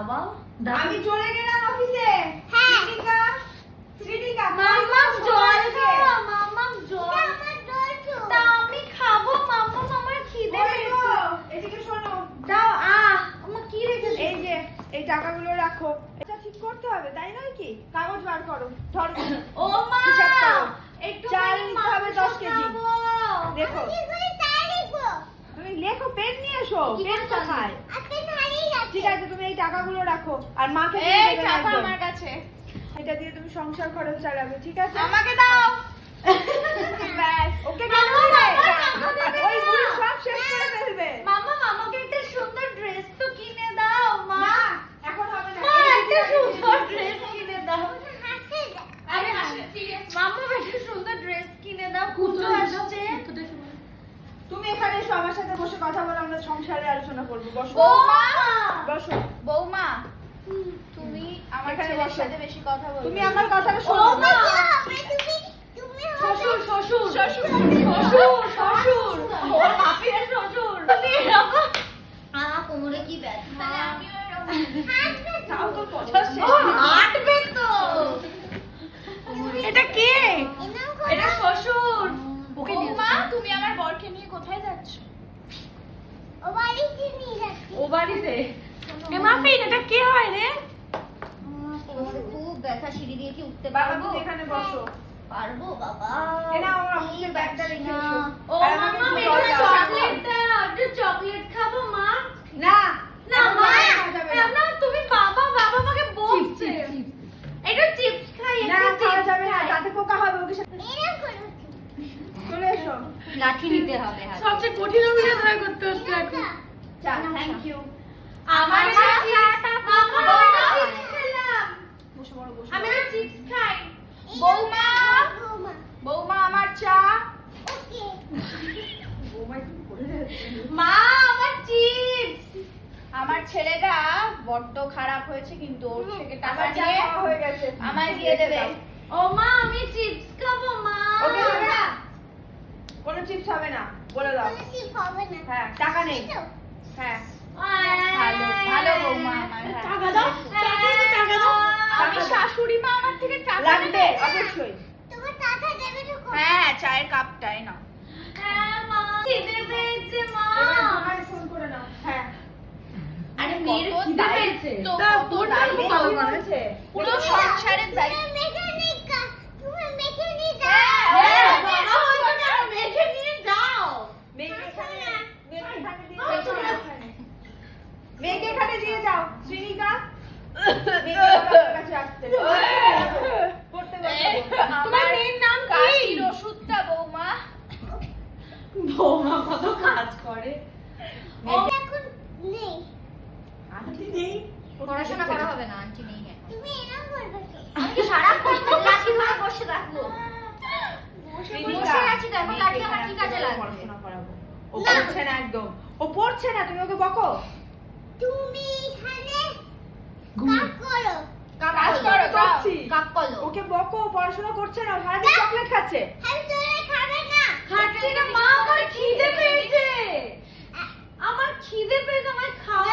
খাওয়াও আমি চলে গেলাম অফিসে। হ্যাঁ। শ্রীনিকা শ্রীনিকা মাম্মা জল অফিসে। মাম্মা জল। তা আমি খাব মাম্মা আমার খিদে পেয়েছে। এদিকে শোনো। দাও আ আমার কি রেখেছে? এই যে এই টাকাগুলো রাখো। এটা ঠিক করতে হবে তাই নয় কি? কাগজ বার করো ধরো। ও মা একটু চাল নিতে হবে দশ কেজি। দেখো। তুমি লেখো পেন নিয়ে এসো। পেন কোথায়? ঠিক আছে টাকাগুলো রাখো আর মাকে এই টাকা আমার কাছে। এটা দিয়ে তুমি সংসার খরচ চালাবে ঠিক আছে? আমাকে দাও ব্যাস ওকে কেন মাম্মা, দিলে? মাম্মা, টাকা দেবে ওই না। বুড়ি সব শেষ করে ফেলবে মামা মামাকে একটা সুন্দর ড্রেস তো কিনে দাও মা না এখন হবে না মা এই একটা টাকা সুন্দর দিয়ে ড্রেস কিনে দাও হাসে আরে মামা একটা সুন্দর ড্রেস কিনে দাও পুজো আসছে তুমি এখানে এসো আমার সাথে বসে কথা বলো আমরা সংসারে আলোচনা করব। বসো। বৌমা! বসো। বৌমা তুমি আমার ছেলের সাথে বেশি কথা বলবে তুমি আমার কথাটা শোনো। তুমি শ্বশুর শ্বশুর। শ্বশুর, শ্বশুর শ্বশুর। ওর বাপের শ্বশুর। তুমি এরকম আ কোমরে কি ব্যথা? তাও তো কথা শেষ ও হাঁটবে তো এটা কে এটা শ্বশুর ওকে ও দিও। মা তুমি আমার বরকে নিয়ে কোথায় যাচ্ছ ও বাড়িতে নিয়ে যাচ্ছি ও বাড়িতে? এ মাফিন এটা কে হয় রে? খুব ব্যথা সিঁড়ি দিয়ে কি উঠতে পারব? এখানে বসো। পারব বাবা? এ নাও আমার অফিসের ব্যাগটা রেখে ও আর আমাকে মামা একটু এটা। চকলেট দাও একটু চকলেট খাব মা? না। না মা না। তুমি বাবা বাবা আমাকে বকছে। এটা চিপস। খাই না খাওয়া যাবে না তাতে পোকা হবে ওকে চলে এসো। লাঠি নিতে হবে সবচেয়ে কঠিন অভিনয় করতে হচ্ছে এখন। চা থ্যাংক ইউ আমার চাটা মামা, চিপস খেলাম। বসে বড় বসে। আমি তো চিপস খাই বৌমা বৌমা বৌমা। বৌমা আমার চা। বৌমা একটু পড়ে মা আমার চিপস আমার ছেলেটা বড্ড খারাপ হয়েছে কিন্তু ওর থেকে টাকা নিয়ে হয়ে গেছে। আমায় দিয়ে দেবে। ও মা আমি চিপস খাব মা। কোনো চিপস হবে না। বলে দাও। কোনো চিপ হবে না। হ্যাঁ টাকা নেই? হ্যাঁ। ভালো ভালো বৌমা আমার হ্যাঁ। টাকা দাও, টাকা দাও, আমি শাশুড়ি মা আমার থেকে টাকা লাগবে অবশ্যই। তোমার টাকা দেবে তো হ্যাঁ চায়ের কাপটাই না হ্যাঁ মা। খিদে পেয়েছে মা। এবার ফোন করে নাও। হ্যাঁ। আরে মেয়ের খিদে দায়িত্ব। পেয়েছে। তো তা কত বোনটা খুব দায়িত্ব। পুরো সংসারের দায়িত্ব যাবে এখন নেই। আন্টি নেই? পড়াশোনা করা হবে না আন্টি নেই তুমি এরকম বলবে আমি সারা করতে লাঠি ধরে বসে থাকব। বসে আছি দেখো লাঠি আমার কি কাজে লাগবে? পড়াশোনা করাবো। ও পড়ছে না একদম। ও পড়ছে না তুমি ওকে বকো। তুমি এখানে কাজ করো পড়াশোনা করছে না খাচ্ছে না। খাচ্ছে। না। মা খিদে পেয়েছে। আমার খিদে পেয়েছে আমার খাওয়া